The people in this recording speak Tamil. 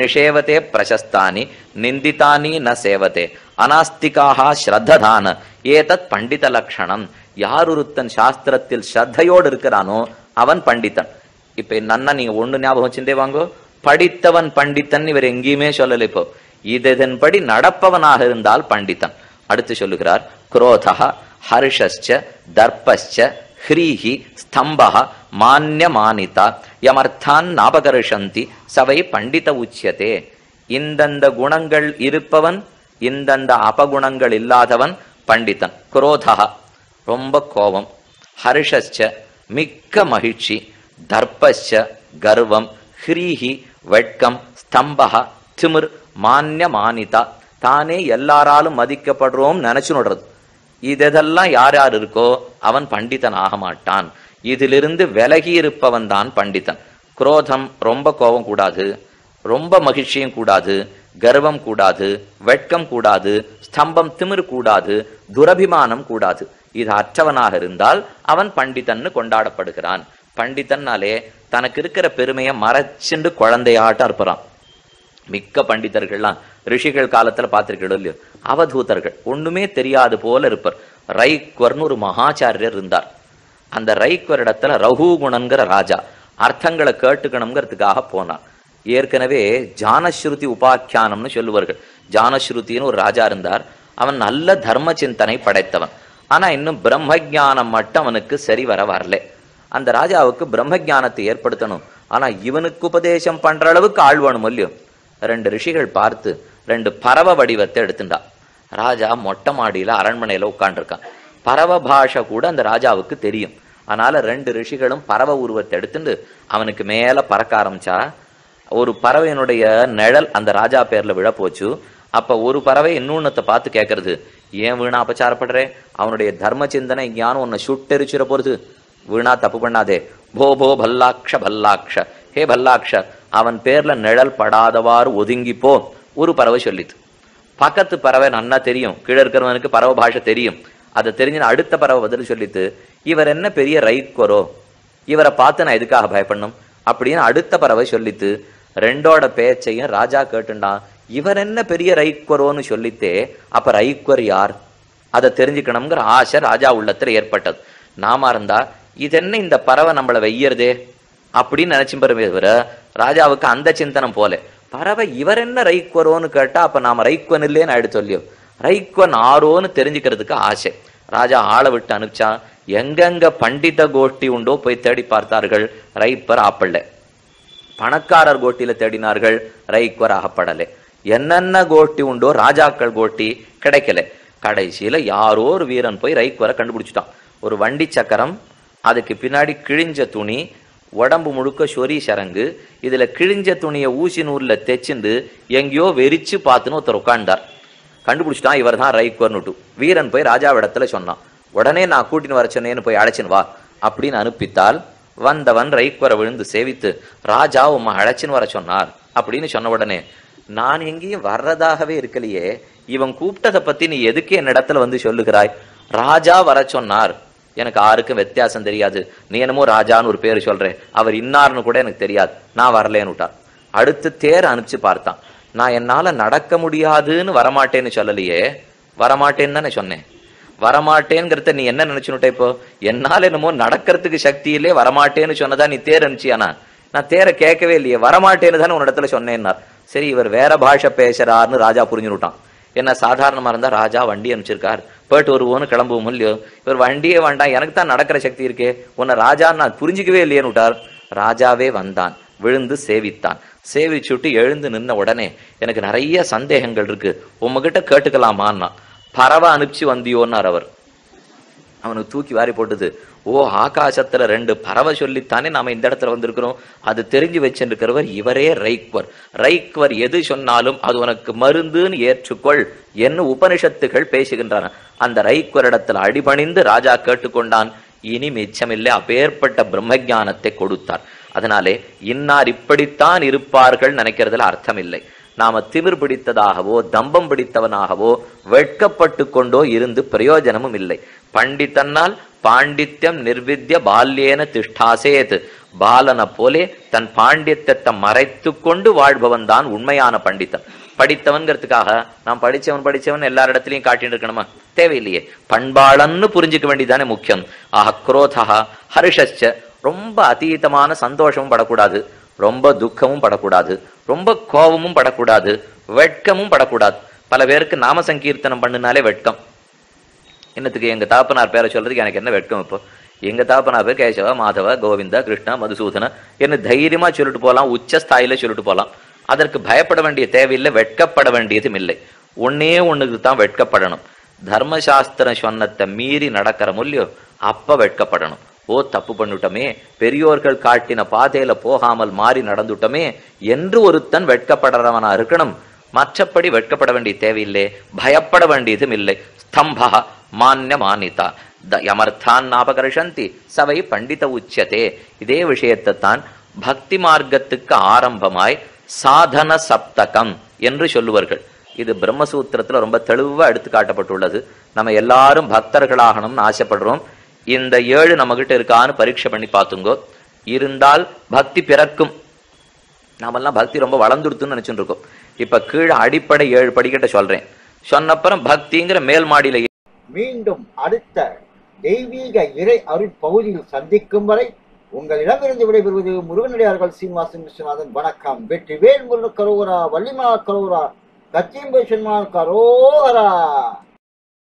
நிஷேவத்தே பிரசஸ்தானி நிந்திதானி ந சேவத்தே அனாஸ்திகாக ஸ்ரத்ததான. ஏதத் பண்டித லட்சணம் யார் ஒருத்தன் சாஸ்திரத்தில் ஸ்ரத்தையோடு இருக்கிறானோ அவன் பண்டிதன். இப்ப நன்னா நீங்க ஒண்ணு ஞாபகம் வச்சுட்டே வாங்கோ. படித்தவன் பண்டித்தன் இவர் எங்கேயுமே சொல்லல இப்போ. இதன்படி நடப்பவனாக இருந்தால் பண்டிதன். அடுத்து சொல்லுகிறார் குரோதா ஹர்ஷஸ்ச தர்ப்பஸ்ச ஹ்ரீஹி ஸ்தம்பः மான்யமானிதா யமர்த்தான் நாபகர்ஷந்தி சவை பண்டித உச்சியதே. இந்தந்த குணங்கள் இருப்பவன் இந்தந்த அபகுணங்கள் இல்லாதவன் பண்டிதன். குரோதா ரொம்ப கோபம். ஹர்ஷஸ்ச மிக்க மகிழ்ச்சி. தர்பச்ச கர்வம். ஹ்ரீஹி வெட்கம். ஸ்தம்பக திமிர் மான்ய மானிதா. தானே எல்லாராலும் மதிக்கப்படுறோம் நினைச்சு நடுறது. இதெல்லாம் யார் யார் இருக்கோ அவன் பண்டிதன் ஆக மாட்டான். இதிலிருந்து விலகி இருப்பவன் தான் பண்டிதன். குரோதம் ரொம்ப கோபம் கூடாது ரொம்ப மகிழ்ச்சியும் கூடாது கர்வம் கூடாது வெட்கம் கூடாது ஸ்தம்பம் திமிர் கூடாது துரபிமானம் கூடாது. இது அற்றவனாக இருந்தால் அவன் பண்டிதன்னு கொண்டாடப்படுகிறான். பண்டிதன்னாலே தனக்கு இருக்கிற பெருமையை மறைச்சுண்டு குழந்தையாட்டம் இருப்பான் மிக்க பண்டிதர்கள்லாம் ரிஷிகள் காலத்துல பார்த்திருக்கீங்களோ இல்லையோ அவதூதர்கள் ஒண்ணுமே தெரியாது போல இருப்பார். ரைக்வர்னு ஒரு மகாச்சாரியர் இருந்தார். அந்த ரைக்வர் இடத்துல ரகுகுணன்கிற ராஜா அர்த்தங்களை கேட்டுக்கணுங்கிறதுக்காக போனான் ஏற்கனவே ஜானஸ்ருதி உபாக்கியானம்னு சொல்லுவார்கள். ஜானஸ்ருதின்னு ஒரு ராஜா இருந்தார். அவன் நல்ல தர்ம சிந்தனை படைத்தவன். ஆனால் இன்னும் பிரம்ம ஞானம் மட்டும் அவனுக்கு சரி வர வரல. அந்த ராஜாவுக்கு பிரம்ம ஞானத்தை ஏற்படுத்தணும். ஆனால் இவனுக்கு உபதேசம் பண்ற அளவுக்கு ஆள் வேணும் இல்லையோ? ரெண்டு ரிஷிகள் பார்த்து ரெண்டு பரவ வடிவத்தை எடுத்துட்டா. ராஜா மொட்டை மாடியில அரண்மனையில உட்காண்டிருக்கான் பரவ பாஷை கூட அந்த ராஜாவுக்கு தெரியும். அதனால ரெண்டு ரிஷிகளும் பறவை உருவத்தை எடுத்துட்டு அவனுக்கு மேல பறக்க ஆரம்பிச்சா ஒரு பறவையினுடைய நிழல் அந்த ராஜா பேர்ல விழ போச்சு அப்ப ஒரு பறவை இன்னொன்னத்தை பார்த்து கேட்கறது ஏன் வீணா அபச்சாரப்படுறே? அவனுடைய தர்ம சிந்தனை ஞானம் உன்னை சுட்டெரிச்சிட போறது. வீணா தப்பு பண்ணாதே. போ போ பல்லாக்ஷ பல்லாக்ஷ. ஹே பல்லாக்ஷ அவன் பேர்ல நிழல் படாதவாறு ஒதுங்கி போ ஒரு பறவை சொல்லித்து பக்கத்து பறவை நன்னா தெரியும். கீழே இருக்கிறவனுக்கு பறவை பாஷை தெரியும். அதை தெரிஞ்சு அடுத்த பறவை பதில் சொல்லித்து இவர் என்ன பெரிய ரைக்கோரோ இவரை பார்த்து நான் எதுக்காக பயப்படணும்? அப்படின்னு அடுத்த பறவை சொல்லித்து ரெண்டோட பேச்சையும் ராஜா கேட்டுண்டான். இவர் என்ன பெரிய ரைக்குவரோன்னு சொல்லித்தே அப்ப ரைக்வர் யார்? அதை தெரிஞ்சுக்கணுங்கிற ஆசை ராஜா உள்ளத்துல ஏற்பட்டது. நாம இருந்தா இது என்ன இந்த பறவை நம்மள வெய்யறதே? அப்படின்னு நினைச்சு தவிர ராஜாவுக்கு அந்த சிந்தனம் போல. பறவை இவர் என்ன ரைக்குவரோன்னு கேட்டா அப்ப நாம ரைக்வன் இல்லேன்னு எடுத்து சொல்லியோ ரைக்வன் ஆரோன்னு தெரிஞ்சுக்கிறதுக்கு ஆசை. ராஜா ஆளை விட்டு அனுப்பிச்சான் எங்கெங்க பண்டித கோஷ்டி உண்டோ போய் தேடி பார்த்தார்கள் ரைப்பர் ஆப்பல்ல. பணக்காரர் கோட்டியில தேடினார்கள் ரைக்வர் அகப்படலை என்னென்ன கோட்டி உண்டோ ராஜாக்கள் கோட்டி கிடைக்கல. கடைசியில யாரோ ஒரு வீரன் போய் ரைக்வரை கண்டுபிடிச்சிட்டான். ஒரு வண்டி சக்கரம் அதுக்கு பின்னாடி கிழிஞ்ச துணி உடம்பு முழுக்க சொரி சரங்கு இதுல கிழிஞ்ச துணியை ஊசி நூல்ல தைச்சிந்து எங்கேயோ வெறிச்சு பார்த்துன்னு ஒருத்தர் உட்காண்டார் கண்டுபிடிச்சிட்டான் இவர் தான் ரைக்குவர்னுட்டு வீரன் போய் ராஜாவிடத்துல சொன்னான் உடனே நான் கூட்டின்னு வர சொன்னேன்னு போய் அழைச்சின்னு வா அப்படின்னு அனுப்பித்தால் வந்தவன் ரைக்குவரை விழுந்து சேவித்து ராஜா உம்மை அழைச்சின்னு வர சொன்னார் அப்படின்னு சொன்ன உடனே நான் எங்கேயும் வர்றதாகவே இருக்கலையே இவன் கூப்பிட்டதை பத்தி நீ எதுக்கு என்னிடத்துல வந்து சொல்லுகிறாய்? ராஜா வர சொன்னார். எனக்கு யாருக்கும் வித்தியாசம் தெரியாது. நீ என்னமோ ராஜான்னு ஒரு பேர் சொல்றேன் அவர் இன்னார்னு கூட எனக்கு தெரியாது. நான் வரலேன்னு விட்டார் அடுத்து தேர் அனுப்பிச்சு பார்த்தான். நான் என்னால நடக்க முடியாதுன்னு வரமாட்டேன்னு சொல்லலையே. வரமாட்டேன்னு தானே சொன்னேன். வரமாட்டேங்கிறத நீ என்ன நினைச்சுனுட்ட இப்போ? என்னால என்னமோ நடக்கிறதுக்கு சக்தியிலே வரமாட்டேன்னு சொன்னதா நீ தேர் அனுப்பிச்சியானா? நான் தேரை கேட்கவே இல்லையே. வரமாட்டேன்னு தானே உன்னிடத்துல சொன்னேன்னார். சரி இவர் வேற பாஷை பேசுறாருன்னு ராஜா புரிஞ்சுட்டான் என்ன சாதாரணமா இருந்தா ராஜா வண்டி அனுப்பிச்சிருக்கார். போயிட்டு வருவோன்னு கிளம்புவோம் இல்லையோ? இவர் வண்டியே வேண்டாம். எனக்கு தான் நடக்கிற சக்தி இருக்கே. உன்னை ராஜா நான் புரிஞ்சுக்கவே இல்லையேன்னு விட்டார். ராஜாவே வந்தான். விழுந்து சேவித்தான். சேவிச்சு விட்டு எழுந்து நின்ன உடனே எனக்கு நிறைய சந்தேகங்கள் இருக்கு. உங்ககிட்ட கேட்டுக்கலாமான்னா. பறவை அனுப்பிச்சு வந்தியோன்னார் அவர். அவனுக்கு தூக்கி வாரி போட்டது ஓ ஆகாசத்துல ரெண்டு பறவை சொல்லித்தானே நாம இந்த இடத்துல வந்திருக்கிறோம். அது தெரிஞ்சு வச்சிருக்கிறவர் இவரே ரைக்வர். ரைக்வர் எது சொன்னாலும் அது உனக்கு மருந்துன்னு ஏற்றுக்கொள் என்ன உபனிஷத்துகள் பேசுகின்றன. அந்த ரைக்வர் இடத்துல அடிபணிந்து ராஜா கேட்டுக்கொண்டான். இனி மிச்சமில்லை அப்பேற்பட்ட பிரம்மஞானத்தை கொடுத்தார். அதனாலே இன்னார் இப்படித்தான் இருப்பார்கள் நினைக்கிறதுல அர்த்தம் இல்லை நாம திமிர் பிடித்ததாகவோ தம்பம் பிடித்தவனாகவோ வெட்கப்பட்டு கொண்டோ இருந்து பிரயோஜனமும் இல்லை. பண்டித்தன்னால் பாண்டித்யம் நிர்வித்ய பால்யேன திஷ்டாசேத். பாலனை போலே தன் பாண்டியத்தை மறைத்து கொண்டு வாழ்பவன் தான் உண்மையான பண்டிதன். படித்தவன்கிறதுக்காக நாம் படிச்சவன் படிச்சவன் எல்லார் இடத்துலையும் காட்டிட்டு இருக்கணுமா? தேவையில்லையே. பண்பாளன்னு புரிஞ்சுக்க வேண்டியதானே முக்கியம். ஆஹ் குரோதா ஹர்ஷச்ச ரொம்ப அதீதமான சந்தோஷமும் படக்கூடாது. ரொம்ப துக்கமும் படக்கூடாது. ரொம்ப கோபமும் படக்கூடாது. வெட்கமும் படக்கூடாது. பல பேருக்கு நாம சங்கீர்த்தனம் பண்ணினாலே வெட்கம். என்னத்துக்கு எங்க தாப்பனார் பேரை சொல்றதுக்கு எனக்கு என்ன வெட்கம் இப்போ? எங்க தாப்பனார் பேர் கேசவ மாதவ கோவிந்தா கிருஷ்ணா மதுசூதன என்ன தைரியமா சொல்லிட்டு போகலாம் உச்ச ஸ்தாயில சொல்லிட்டு போகலாம் அதற்கு பயப்பட வேண்டிய தேவையில்லை. வெட்கப்பட வேண்டியதும் இல்லை. ஒன்னே ஒண்ணுக்கு தான் வெட்கப்படணும். தர்மசாஸ்திரம் சொன்னத்தை மீறி நடக்கிற முல்லையோ அப்ப வெட்கப்படணும். ஓ தப்பு பண்ணிட்டோமே. பெரியோர்கள் காட்டின பாதையில போகாமல் மாறி நடந்துட்டோமே. என்று ஒருத்தன் வெட்கப்படுறவனா இருக்கணும். மற்றபடி வெட்கப்பட வேண்டிய தேவையில்லை. பயப்பட வேண்டியதும் இல்லை. ஸ்தம்பா மானிய மானிதா. த யமர்த்தான் நாபகர்ஷந்தி சவை பண்டித உச்சதே. இதே விஷயத்தை தான் பக்தி மார்க்கத்துக்கு ஆரம்பமாய் சாதன சப்தகம் என்று சொல்லுவார்கள். இது பிரம்மசூத்திரத்துல ரொம்ப தெளிவா எடுத்து காட்டப்பட்டுள்ளது நம்ம எல்லாரும் பக்தர்களாகணும்னு ஆசைப்படுறோம். இந்த ஏழு நம்மகிட்ட இருக்கான்னு பரீட்சை பண்ணி பார்த்துங்கோ. இருந்தால் பக்தி பிறக்கும். நாமெல்லாம் பக்தி ரொம்ப வளர்ந்துடுத்துன்னு நினைச்சுட்டு இருக்கோம் இப்ப கீழே அடிப்படை ஏழு படிக்கட்ட சொல்றேன். சொன்னப்புறம் பக்திங்கிற மேல் மாடியில மீண்டும் அடுத்த தெய்வீக இறை அருட்பகுதியில் சந்திக்கும் வரை உங்களிடமிருந்து விடைபெறுவது முருகனடியார்கள் சீனிவாசன் விஸ்வநாதன். வணக்கம். வெற்றி வேல் முருகன் கரோரா வள்ளிமா கரோரா கச்சிம்பை கரோகரா.